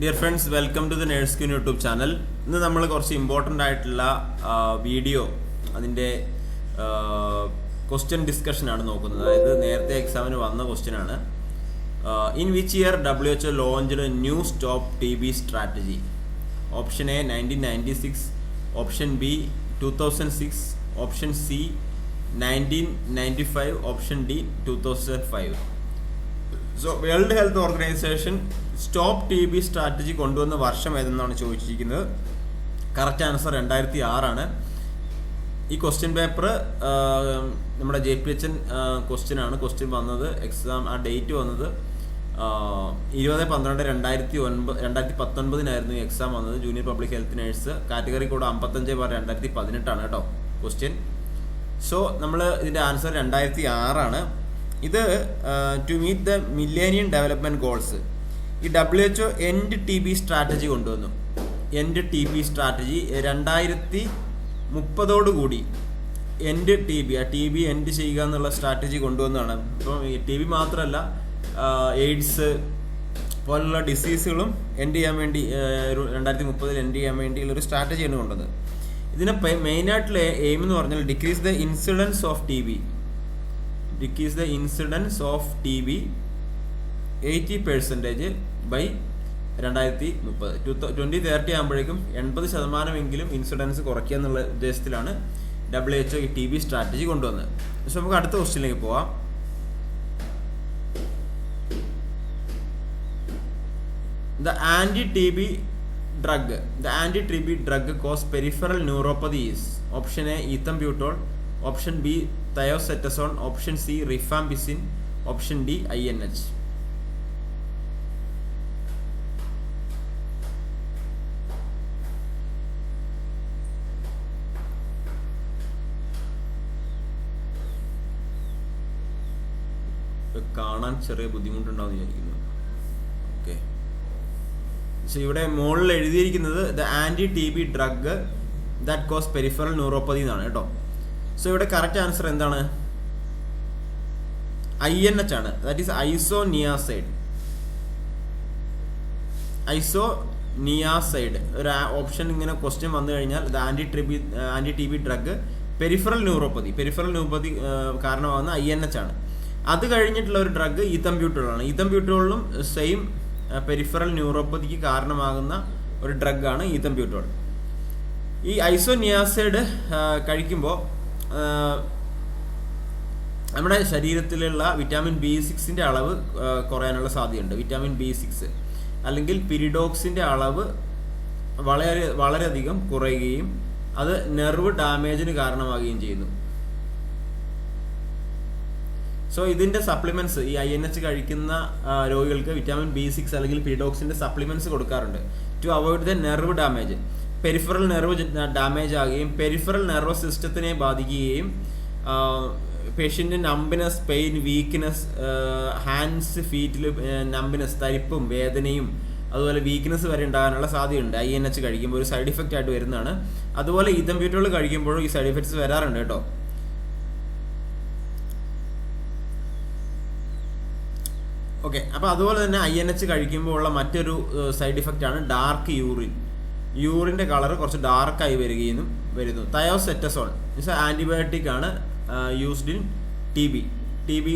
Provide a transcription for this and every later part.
Dear friends welcome to the nurse queen YouTube channel ഇന്ന് നമ്മൾ കുറച്ച് ഇമ്പോർട്ടന്റ് ആയിട്ടുള്ള വീഡിയോ അതിന്റെ ക്വസ്റ്റ്യൻ ഡിസ്കഷൻ ആണ് നോക്കുന്നത്. അതായത് നേരത്തെ എക്സാമിന് വന്ന ക്വസ്റ്റ്യൻ ആണ്. In which year W H launched new stop T B strategy option A nineteen ninety six option B two thousand six option C nineteen ninety five option D two thousand five so world health organization stop T B strategy കൊണ്ടുവന്ന വർഷം ഏതെന്നാണ് ചോദിച്ചിരിക്കുന്നത്? Correct answer രണ്ടായിരത്തി ആറാണ് ഈ question paper നമ്മുടെ J P H N question ആണ്. Question വന്നത് എക്സാം ആ ഡേറ്റ് വന്നത് ഇരുപത് പന്ത്രണ്ട് രണ്ടായിരത്തി ഒൻപത് രണ്ടായിരത്തി പത്തൊൻപതിനായിരുന്നു എക്സാം വന്നത്. Junior public health nurse category code അമ്പത്തഞ്ച് ബാർ രണ്ടായിരത്തി പതിനെട്ടാണ് കേട്ടോ ക്വസ്റ്റ്യൻ സോ നമ്മൾ ഇതിന്റെ ആൻസർ രണ്ടായിരത്തി ആറാണ് ഇത് to meet the millennium development goals ഈ W H O end T B strategy കൊണ്ടുവന്നു. എൻഡ് ടി ബി സ്ട്രാറ്റജി രണ്ടായിരത്തി മുപ്പതോടുകൂടി എൻഡ് ടി ബി ആ ടി ബി എൻഡ് ചെയ്യുക എന്നുള്ള സ്ട്രാറ്റജി കൊണ്ടുവന്നതാണ്. ഇപ്പം ടി ബി മാത്രമല്ല എയ്ഡ്സ് പോലുള്ള ഡിസീസുകളും എൻഡ് ചെയ്യാൻ വേണ്ടി രണ്ടായിരത്തി മുപ്പതിൽ എൻഡ് ചെയ്യാൻ വേണ്ടിയുള്ള ഒരു സ്ട്രാറ്റജിയാണ് കൊണ്ടുവന്നത്. ഇതിനെ മെയിനായിട്ടുള്ള എയിം എന്ന് പറഞ്ഞാൽ decrease the incidence of T B decrease the incidence of T B eighty percentage by രണ്ടായിരത്തി മുപ്പത്. ടു ട്വന്റി തേർട്ടി ആകുമ്പോഴേക്കും എൺപത് ശതമാനമെങ്കിലും ഇൻസിഡൻസ് കുറയ്ക്കുക എന്നുള്ള ഉദ്ദേശത്തിലാണ് ഡബ്ല്യു എച്ച് ഈ ടി ബി സ്ട്രാറ്റജി കൊണ്ടുവന്നത്. പക്ഷെ നമുക്ക് അടുത്ത ക്വസ്റ്റ്യനിലേക്ക് പോവാം. The anti T B drug the anti T B drug cause peripheral neuropathy is option A ethambutol option B thioacetazone option C rifampicin option D I N H കാണാൻ ചെറിയ ബുദ്ധിമുട്ടുണ്ടാവും വിചാരിക്കുന്നു. ഓക്കെ ഇവിടെ മുകളിൽ എഴുതിയിരിക്കുന്നത് the anti T B drug that cause peripheral neuropathy എന്നാണ് കേട്ടോ. So ഇവിടെ കറക്റ്റ് ആൻസർ എന്താണ്? ഐ എൻ എച്ച് ആണ്. ദാറ്റ് ഈസ് നിയാസൈഡ് ഐസോ നിയാസൈഡ് ഒരു ഓപ്ഷൻ ഇങ്ങനെ ക്വസ്റ്റ്യൻ വന്നു കഴിഞ്ഞാൽ ഇത് anti ട്രിബി anti T B drug peripheral neuropathy peripheral neuropathy കാരണമാകുന്ന ഐ എൻ എച്ച് ആണ്. അത് കഴിഞ്ഞിട്ടുള്ള ഒരു ഡ്രഗ് ഈത്തംബ്യൂട്ടോളാണ് ഈത്തംബ്യൂട്ടോളിലും സെയിം പെരിഫറൽ ന്യൂറോപ്പതിക്ക് കാരണമാകുന്ന ഒരു ഡ്രഗാണ് ഈത്തംബ്യൂട്ടോൾ ഈ ഐസോനിയാസൈഡ് കഴിക്കുമ്പോൾ നമ്മുടെ ശരീരത്തിലുള്ള വിറ്റാമിൻ ബി സിക്സിന്റെ അളവ് കുറയാനുള്ള സാധ്യതയുണ്ട്. Vitamin B six. അല്ലെങ്കിൽ പിരിഡോക്സിന്റെ അളവ് വളരെ വളരെയധികം കുറയുകയും അത് നെർവ് ഡാമേജിന് കാരണമാകുകയും ചെയ്യുന്നു. സോ ഇതിന്റെ സപ്ലിമെന്റ്സ് ഈ ഐ എൻ എച്ച് കഴിക്കുന്ന രോഗികൾക്ക് വിറ്റാമിൻ ബി സിക്സ് അല്ലെങ്കിൽ പിരിഡോക്സിന്റെ സപ്ലിമെന്റ്സ് കൊടുക്കാറുണ്ട്. To avoid the nerve damage. Peripheral nerve damage ആകുകയും പെരിഫറൽ നെർവ് സിസ്റ്റത്തിനെ ബാധിക്കുകയും patient numbness pain weakness hands ഫീറ്റിൽ നമ്പിനെസ് തരിപ്പും വേദനയും അതുപോലെ വീക്ക്നെസ് വരെ ഉണ്ടാകാനുള്ള സാധ്യതയുണ്ട്. ഐ എൻ എച്ച് കഴിക്കുമ്പോൾ ഒരു സൈഡ് ഇഫക്റ്റ് ആയിട്ട് വരുന്നതാണ്. അതുപോലെ ഇതംബ്യൂട്ടുകൾ കഴിക്കുമ്പോഴും ഈ സൈഡ് ഇഫക്ട്സ് വരാറുണ്ട് കേട്ടോ. ഓക്കെ അപ്പോൾ അതുപോലെ തന്നെ ഐ എൻ എച്ച് കഴിക്കുമ്പോൾ ഉള്ള മറ്റൊരു സൈഡ് ഇഫക്റ്റാണ് ഡാർക്ക് യൂറിൻ യൂറിന്റെ കളർ കുറച്ച് ഡാർക്കായി വരികയും വരുന്നു. തയോസെറ്റസോൾ മീൻസ് ആന്റിബയോട്ടിക് ആണ് used in T B T B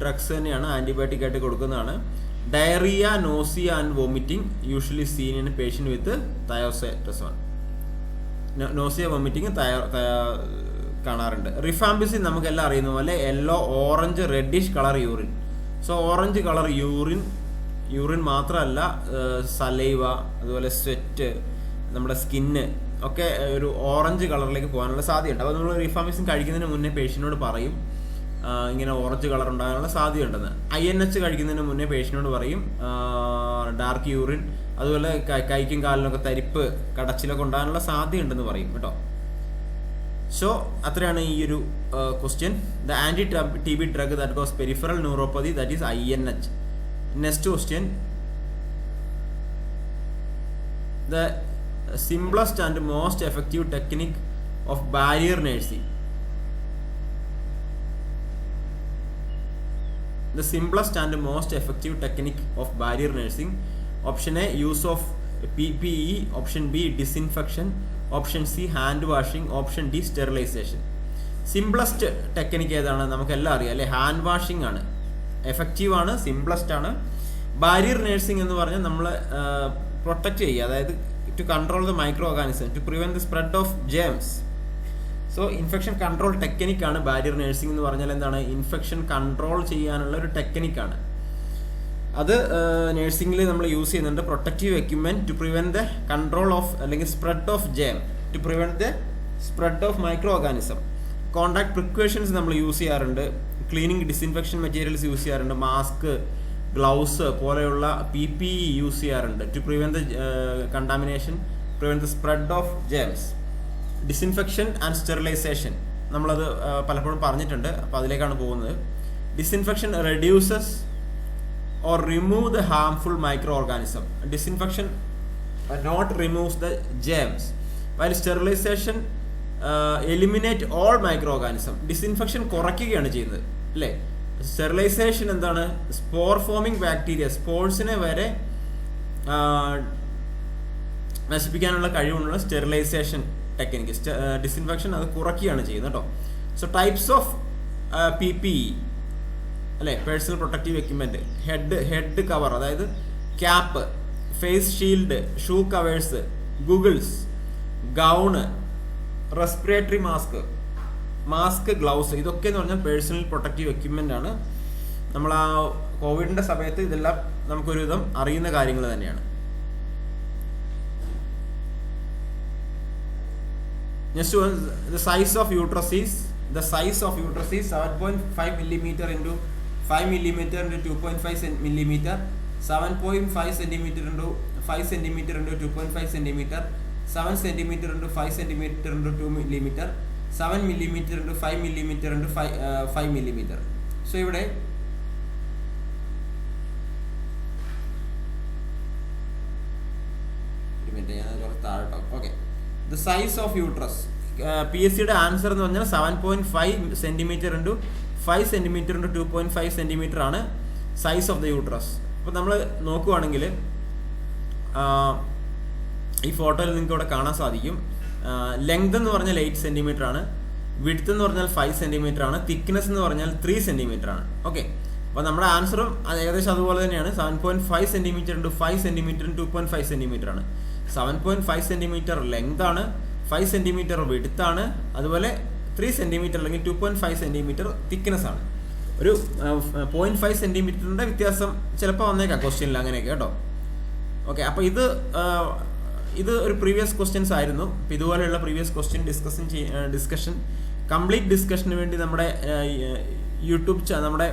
drugs തന്നെയാണ് ആന്റിബയോട്ടിക് ആയിട്ട് കൊടുക്കുന്നതാണ്. Diarrhoea nausea and vomiting usually seen in patient with thioacetazone nausea vomiting കാണാറുണ്ട്. റിഫാംബിസിൻ നമുക്കെല്ലാം അറിയുന്ന പോലെ yellow orange reddish colour urine so orange colour urine urine മാത്രമല്ല saliva അതുപോലെ sweat നമ്മുടെ സ്കിന്ന് ഒക്കെ ഒരു ഓറഞ്ച് കളറിലേക്ക് പോകാനുള്ള സാധ്യതയുണ്ട്. അപ്പോൾ നമ്മൾ റിഫാമിസിൻ കഴിക്കുന്നതിന് മുന്നേ പേഷ്യനോട് പറയും ഇങ്ങനെ ഓറഞ്ച് കളർ ഉണ്ടാകാനുള്ള സാധ്യതയുണ്ടെന്ന്. ഐ എൻ എച്ച് കഴിക്കുന്നതിന് മുന്നേ പേഷ്യനോട് പറയും ഡാർക്ക് യൂറിൻ അതുപോലെ കൈക്കും കാലിനൊക്കെ തരിപ്പ് കടച്ചിലൊക്കെ ഉണ്ടാകാനുള്ള സാധ്യതയുണ്ടെന്ന് പറയും കേട്ടോ. സോ അത്രയാണ് ഈ ഒരു question the anti T B drug that cause peripheral neuropathy that is I N H next question the simplest and most effective technique of barrier nursing the simplest and most effective technique of barrier nursing option A use of P P E option B disinfection option C hand washing option D sterilization simplest technique ഏതാണ്? നമുക്കെല്ലാം അറിയാം അല്ലെ? Hand washing ആണ്. Effective ആണ് simplest ആണ്. Barrier nursing എന്ന് പറഞ്ഞാൽ നമ്മൾ പ്രൊട്ടക്റ്റ് ചെയ്യുക. അതായത് to control the micro organism to prevent the spread of germs so infection control ടെക്നിക്കാണ് barrier nursing എന്ന് പറഞ്ഞാൽ എന്താണ്? ഇൻഫെക്ഷൻ കൺട്രോൾ ചെയ്യാനുള്ള ഒരു ടെക്നിക്കാണ് അത് നേഴ്സിംഗിൽ നമ്മൾ യൂസ് ചെയ്യുന്നുണ്ട് protective equipment to prevent the control of അല്ലെങ്കിൽ spread of germ to prevent the spread of micro organism contact precautions നമ്മൾ യൂസ് ചെയ്യാറുണ്ട്. ക്ലീനിങ് ഡിസിൻഫെക്ഷൻ മെറ്റീരിയൽസ് യൂസ് ചെയ്യാറുണ്ട്. മാസ്ക് ഗ്ലൗസ് പോലെയുള്ള പി പി ഇ യൂസ് ചെയ്യാറുണ്ട് to prevent the contamination prevent the spread of germs disinfection and sterilization നമ്മളത് പലപ്പോഴും പറഞ്ഞിട്ടുണ്ട്. അപ്പോൾ അതിലേക്കാണ് പോകുന്നത്. Disinfection reduces or remove the harmful micro organism disinfection not removes the germs, while sterilization eliminate all micro organism Disinfection കുറയ്ക്കുകയാണ് ചെയ്യുന്നത്. അല്ലേ? Sterilisation എന്താണ്? സ്പോർ ഫോമിംഗ് ബാക്ടീരിയ സ്പോർട്സിനെ വരെ നശിപ്പിക്കാനുള്ള കഴിവുള്ള സ്റ്റെറിലൈസേഷൻ ടെക്നിക്ക്. ഡിസ്ഇൻഫെക്ഷൻ അത് കുറയ്ക്കുകയാണ് ചെയ്യുന്നത് കേട്ടോ. So types of P P E അല്ലെ? Personal protective equipment head head cover അതായത് cap face shield shoe covers goggles gown respiratory mask mask gloves ഇതൊക്കെ എന്ന് പറഞ്ഞാൽ പേഴ്സണൽ പ്രൊട്ടക്റ്റീവ് എക്യുപ്മെന്റ് ആണ്. നമ്മൾ ആ കോവിഡിന്റെ സമയത്ത് ഇതെല്ലാം നമുക്കൊരുവിധം അറിയുന്ന കാര്യങ്ങൾ തന്നെയാണ്. Size of uteruses the size of uteruses seven point five millimeter into five millimeter into two point five Sen millimeter seven point five centimeter into five centimeter into two point five centimeter seven centimeter into five centimeter into two millimeter 5 millimeter into 5, uh, 5 five five millimeter so ഇവിടെ okay size of uterus P S സിയുടെ answer എന്ന് പറഞ്ഞാൽ seven point five centimeter into five centimeter into two point five centimeter ആണ് size of the uterus അപ്പോൾ നമ്മൾ നോക്കുവാണെങ്കിൽ ഈ ഫോട്ടോയിൽ നിങ്ങൾക്ക് ഇവിടെ കാണാൻ സാധിക്കും. ലെങ്ത് എന്ന് പറഞ്ഞാൽ എയ്റ്റ് സെന്റിമീറ്റർ ആണ്. വിഡ്ത്ത് എന്ന് പറഞ്ഞാൽ ഫൈവ് സെന്റിമീറ്റർ ആണ്. തിക്നെസ് എന്ന് പറഞ്ഞാൽ ത്രീ സെന്റിമീറ്റർ ആണ്. ഓക്കെ അപ്പോൾ നമ്മുടെ ആൻസറും ഏകദേശം അതുപോലെ തന്നെയാണ്. Seven point five centimeter into five centimeter two point five centimeter ആണ്. Seven point five centimeter length ആണ് ഫൈവ് സെന്റിമീറ്റർ വിഡ്ത്ത് ആണ് അതുപോലെ ത്രീ സെന്റിമീറ്റർ അല്ലെങ്കിൽ two point five centimeter thickness ആണ്. ഒരു പോയിന്റ് ഫൈവ് സെന്റിമീറ്ററിന്റെ വ്യത്യാസം ചിലപ്പോൾ വന്നേക്കാം ക്വസ്റ്റ്യനിൽ അങ്ങനെയൊക്കെ കേട്ടോ? ഓക്കെ അപ്പോൾ ഇത് ഇത് ഒരു പ്രീവിയസ് ക്വസ്റ്റ്യൻസ് ആയിരുന്നു. ഇതുപോലെയുള്ള previous question discussion discussion complete ഡിസ്കഷന് വേണ്ടി നമ്മുടെ യൂട്യൂബ് നമ്മുടെ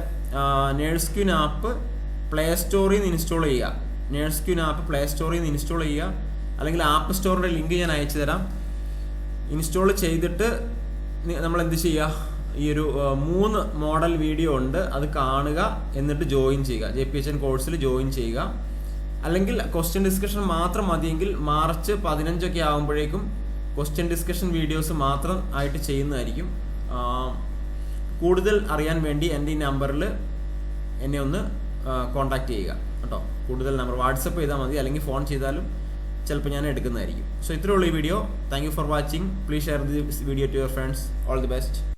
നേഴ്സ് ക്യൂൻ ആപ്പ് പ്ലേ സ്റ്റോറിൽ നിന്ന് ഇൻസ്റ്റാൾ ചെയ്യുക. നേഴ്സ് ക്യൂൻ ആപ്പ് പ്ലേ സ്റ്റോറിൽ നിന്ന് ഇൻസ്റ്റാൾ ചെയ്യുക. അല്ലെങ്കിൽ ആപ്പ് സ്റ്റോറിന്റെ ലിങ്ക് ഞാൻ അയച്ചു തരാം. ഇൻസ്റ്റാൾ ചെയ്തിട്ട് നമ്മൾ എന്ത് ചെയ്യുക? ഈ ഒരു മൂന്ന് മോഡൽ വീഡിയോ ഉണ്ട്. അത് കാണുക. എന്നിട്ട് ജോയിൻ ചെയ്യുക. ജെ പി എച്ച് എൻ കോഴ്സിൽ ജോയിൻ ചെയ്യുക. അല്ലെങ്കിൽ ക്വസ്റ്റ്യൻ ഡിസ്കഷൻ മാത്രം മതിയെങ്കിൽ മാർച്ച് പതിനഞ്ചൊക്കെ ആകുമ്പോഴേക്കും ക്വസ്റ്റ്യൻ ഡിസ്കഷൻ വീഡിയോസ് മാത്രം ആയിട്ട് ചെയ്യുന്നതായിരിക്കും. കൂടുതൽ അറിയാൻ വേണ്ടി എന്റെ ഈ നമ്പറിൽ എന്നെ ഒന്ന് കോൺടാക്ട് ചെയ്യുക കേട്ടോ. കൂടുതൽ നമ്പർ വാട്സപ്പ് ചെയ്താൽ മതി. അല്ലെങ്കിൽ ഫോൺ ചെയ്താലും ചിലപ്പോൾ ഞാൻ എടുക്കുന്നതായിരിക്കും. സോ ഇത്രയുള്ള ഈ video thank for watching please share this video to your friends all the best